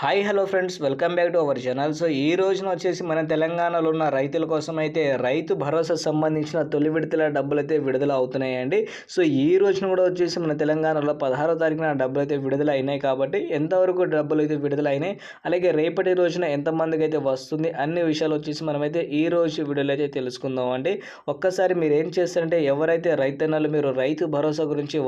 Hi hello friends welcome back to our channel so ఈ రోజున వచ్చేసి మన తెలంగాణలో ఉన్న రైతుల కోసం అయితే రైతు భరోసా సంబంధించిన తొలి విడతల డబ్బులు అయితే విడుదల అవుతున్నాయండి. సో ఈ రోజున కూడా వచ్చేసి మన తెలంగాణలో పదహారో తారీఖున డబ్బులు అయితే విడుదల అయినాయి కాబట్టి ఎంతవరకు డబ్బులు అయితే విడుదల అయినాయి అలాగే రేపటి రోజున ఎంతమందికి అయితే వస్తుంది అన్ని విషయాలు వచ్చేసి మనమైతే ఈ రోజు వీడియోలో అయితే తెలుసుకుందాం అండి. ఒక్కసారి మీరు ఏం చేస్తారంటే ఎవరైతే రైతన్నలు మీరు రైతు భరోసా గురించి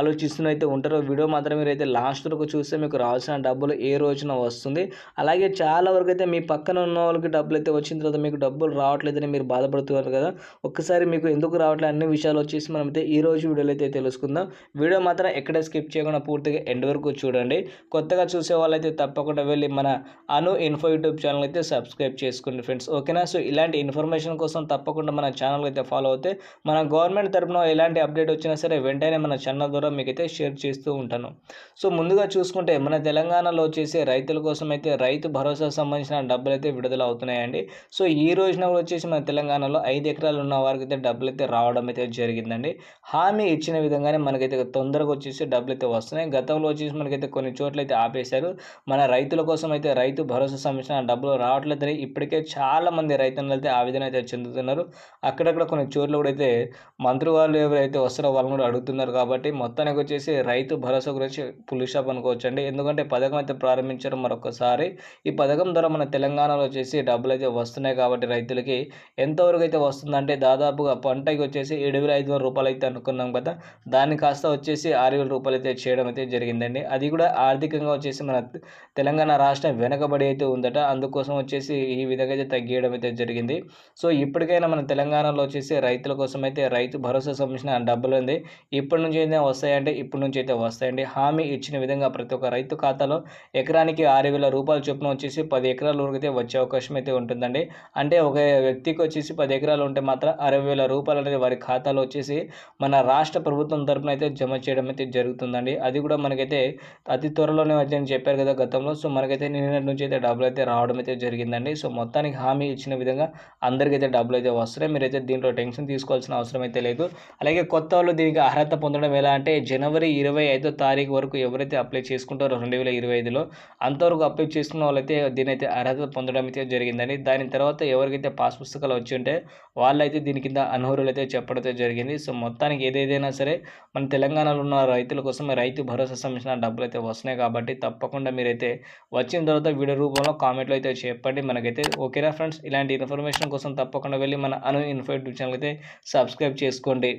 ఆలోచిస్తున్నైతే ఉంటారో వీడియో మాత్రం మీరు అయితే లాస్ట్ వరకు చూస్తే మీకు రావాల్సిన డబ్బులు ఏ రోజున వస్తుంది. అలాగే చాలా వరకు అయితే మీ పక్కన ఉన్న వాళ్ళకి డబ్బులు అయితే వచ్చిన తర్వాత మీకు డబ్బులు రావట్లేదని మీరు బాధపడుతున్నారు కదా. ఒక్కసారి మీకు ఎందుకు రావట్లేదు అన్ని విషయాలు వచ్చేసి మనం అయితే ఈ రోజు వీడియోలో అయితే తెలుసుకుందాం. వీడియో మాత్రం ఎక్కడ స్కిప్ చేయకుండా పూర్తిగా ఎండ్ వరకు చూడండి. కొత్తగా చూసే వాళ్ళైతే తప్పకుండా వెళ్ళి మన అను ఇన్ఫో యూట్యూబ్ ఛానల్ అయితే సబ్స్క్రైబ్ చేసుకోండి ఫ్రెండ్స్. ఓకేనా? సో ఇలాంటి ఇన్ఫర్మేషన్ కోసం తప్పకుండా మన ఛానల్ అయితే ఫాలో అవుతే మన గవర్నమెంట్ తరఫున ఎలాంటి అప్డేట్ వచ్చినా సరే వెంటనే మన ఛానల్ ద్వారా మీకైతే షేర్ చేస్తూ ఉంటాను. సో ముందుగా చూసుకుంటే మన తెలంగాణలో వచ్చేసి రైతుల కోసం అయితే రైతు భరోసా సంబంధించిన డబ్బులు అయితే విడుదల అవుతున్నాయండి సో ఈ రోజున కూడా వచ్చేసి మన తెలంగాణలో ఐదు ఎకరాలు ఉన్న వారికి అయితే డబ్బులు అయితే రావడం అయితే జరిగిందండి. హామీ ఇచ్చిన విధంగానే మనకైతే తొందరగా వచ్చేసి డబ్బులు అయితే వస్తున్నాయి. గతంలో వచ్చేసి మనకైతే కొన్ని చోట్ల అయితే ఆపేశారు. మన రైతుల కోసం అయితే రైతు భరోసా సంబంధించిన డబ్బులు రావట్లేదని ఇప్పటికే చాలా మంది రైతులు అయితే ఆవేదన అయితే చెందుతున్నారు. అక్కడక్కడ కొన్ని చోట్ల కూడా అయితే మంత్రి వాళ్ళు ఎవరైతే వస్తారో వాళ్ళని కూడా అడుగుతున్నారు కాబట్టి మొత్తానికి వచ్చేసి రైతు భరోసా గురించి పులి షాప్ అనుకోవచ్చు అండి ఎందుకంటే పథకం అయితే ప్రారంభించారు మరొకసారి. ఈ పథకం ద్వారా మన తెలంగాణలో వచ్చేసి డబ్బులు అయితే వస్తున్నాయి కాబట్టి రైతులకి ఎంతవరకు అయితే వస్తుందంటే దాదాపుగా పంటకి వచ్చేసి ఏడు వేల ఐదు వందల రూపాయలు అయితే అనుకున్నాం కదా దాన్ని కాస్త వచ్చేసి ఆరు వేల రూపాయలు అయితే చేయడం అయితే జరిగిందండి. అది కూడా ఆర్థికంగా వచ్చేసి మన తెలంగాణ రాష్ట్రం వెనకబడి అయితే ఉందట అందుకోసం వచ్చేసి ఈ విధంగా అయితే తగ్గియడం అయితే జరిగింది. సో ఇప్పటికైనా మన తెలంగాణలో వచ్చేసి రైతుల కోసం అయితే రైతు భరోసా సంబంధించిన డబ్బులు ఉంది ఇప్పటి నుంచి అయితే వస్తాయంటే ఇప్పటి నుంచి అయితే వస్తాయండి. హామీ ఇచ్చిన విధంగా ప్రతి ఒక్క రైతు ఖాతాలో ఎకరా ఎకరానికి ఆరు వేల రూపాయల చొప్పున వచ్చేసి పది ఎకరాల వరకు అయితే వచ్చే అవకాశం అయితే ఉంటుందండి. అంటే ఒక వ్యక్తికి వచ్చేసి పది ఎకరాలు ఉంటే మాత్రం అరవై వేల రూపాయలు అనేది వారి ఖాతాలో వచ్చేసి మన రాష్ట్ర ప్రభుత్వం తరపున అయితే జమ చేయడం అయితే జరుగుతుందండి. అది కూడా మనకైతే అతి త్వరలోనే వచ్చి చెప్పారు కదా గతంలో. సో మనకైతే నిన్నటి నుంచి అయితే డబ్బులు అయితే రావడం అయితే జరిగిందండి. సో మొత్తానికి హామీ ఇచ్చిన విధంగా అందరికైతే డబ్బులు అయితే వస్తున్నాయి. మీరైతే దీంట్లో టెన్షన్ తీసుకోవాల్సిన అవసరం అయితే లేదు. అలాగే కొత్త వాళ్ళు దీనికి అర్హత పొందడం ఎలా అంటే జనవరి ఇరవై ఐదో తారీఖు వరకు ఎవరైతే అప్లై చేసుకుంటారో రెండు వేల ఇరవై ఐదులో అంతవరకు అప్లై చేసుకున్న వాళ్ళైతే దీనైతే అర్హత పొందడం అయితే జరిగిందని దాని తర్వాత ఎవరికైతే పాస్ పుస్తకాలు వచ్చి ఉంటే వాళ్ళైతే దీని కింద అనర్హులు అయితే చెప్పడం జరిగింది. సో మొత్తానికి ఏదేదైనా సరే మన తెలంగాణలో ఉన్న రైతుల కోసం రైతు భరోసా సంబంధించిన డబ్బులు అయితే వస్తున్నాయి కాబట్టి తప్పకుండా మీరైతే వచ్చిన తర్వాత వీడియో రూపంలో కామెంట్లో అయితే చెప్పండి. మనకైతే ఓకేనా ఫ్రెండ్స్? ఇలాంటి ఇన్ఫర్మేషన్ కోసం తప్పకుండా వెళ్ళి మన అను ఇన్ఫో యూట్యూబ్ ఛానల్ అయితే సబ్స్క్రైబ్ చేసుకోండి.